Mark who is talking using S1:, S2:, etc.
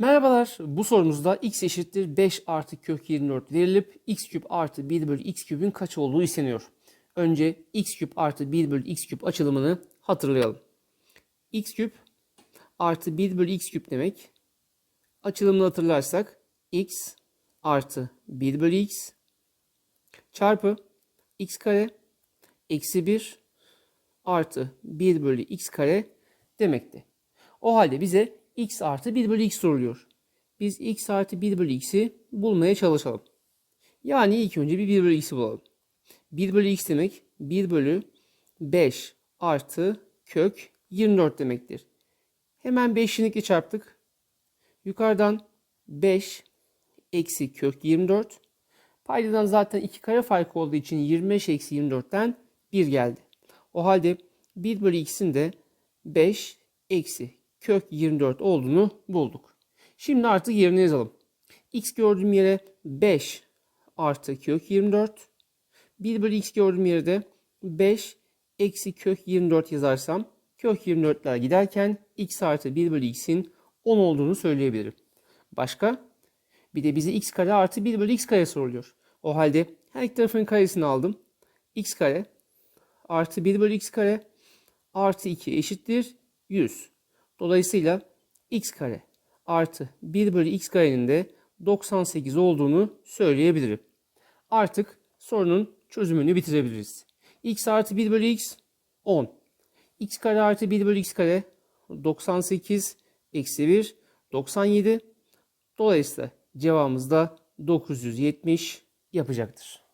S1: Merhabalar. Bu sorumuzda x eşittir 5 artı kök 24 verilip x küp artı 1 bölü x küpün kaç olduğu isteniyor. Önce x küp artı 1 bölü x küp açılımını hatırlayalım. x küp artı 1 bölü x küp demek. Açılımını hatırlarsak x artı 1 bölü x çarpı x kare eksi 1 artı 1 bölü x kare demekti. O halde bize x artı 1 bölü x soruluyor. Biz x artı 1 bölü x'i bulmaya çalışalım. Yani ilk önce bir 1 bölü x'i bulalım. 1 bölü x demek 1 bölü 5 artı kök 24 demektir. Hemen 5 şinikle çarptık. Yukarıdan 5 eksi kök 24. Paydadan zaten 2 kare farkı olduğu için 25 eksi 24'ten 1 geldi. O halde 1 bölü x'in de 5 eksi kök 24 olduğunu bulduk. Şimdi artık yerine yazalım. x gördüğüm yere 5 artı kök 24. 1 bölü x gördüğüm yere de 5 eksi kök 24 yazarsam kök 24'ler giderken x artı 1 bölü x'in 10 olduğunu söyleyebilirim. Başka? Bir de bize x kare artı 1 bölü x kare soruluyor. O halde her iki tarafın karesini aldım. x kare artı 1 bölü x kare artı 2 eşittir 100. Dolayısıyla x kare artı 1 bölü x karenin de 98 olduğunu söyleyebilirim. Artık sorunun çözümünü bitirebiliriz. x artı 1 bölü x 10. x kare artı 1 bölü x kare 98 eksi 1 97. Dolayısıyla cevabımız da 970 yapacaktır.